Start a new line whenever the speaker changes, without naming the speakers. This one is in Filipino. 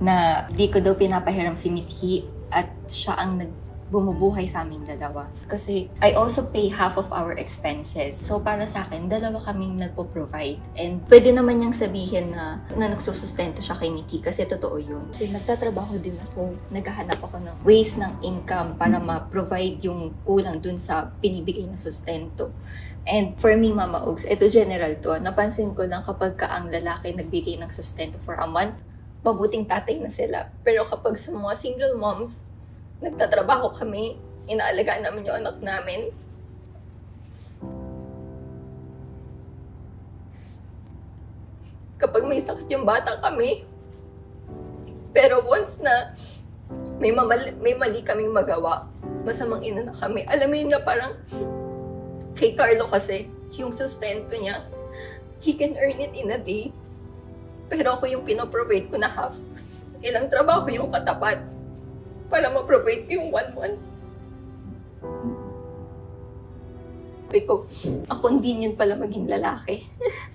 na di ko daw pinapahiram si Mithi at siya ang nag bumubuhay sa aming dalawa. Kasi I also pay half of our expenses. So para sa akin, dalawa kaming nagpo-provide. And pwede naman niyang sabihin na, na nagsusustento siya kay Miti kasi totoo yun. Kasi nagtatrabaho din ako. Naghahanap ako ng ways ng income para ma-provide yung kulang dun sa binibigay na sustento. And for me, Mama Ogs, ito general to. Napansin ko lang kapag ka ang lalaki nagbigay ng sustento for a month, mabuting tatay na sila. Pero kapag sa mga single moms, nagtatrabaho kami, inaalagaan namin yung anak namin. Kapag may sakit yung bata kami. Pero once na may, mamali, may mali kaming magawa, masamang ina na kami. Alam mo yun na parang kay Carlo kasi, yung sustento niya, he can earn it in a day. Pero ako yung pinoprovide ko na half. Ilang trabaho yung katapat para ma-provide yung one month. Sabi ko, ako hindi niyan pala maging lalaki.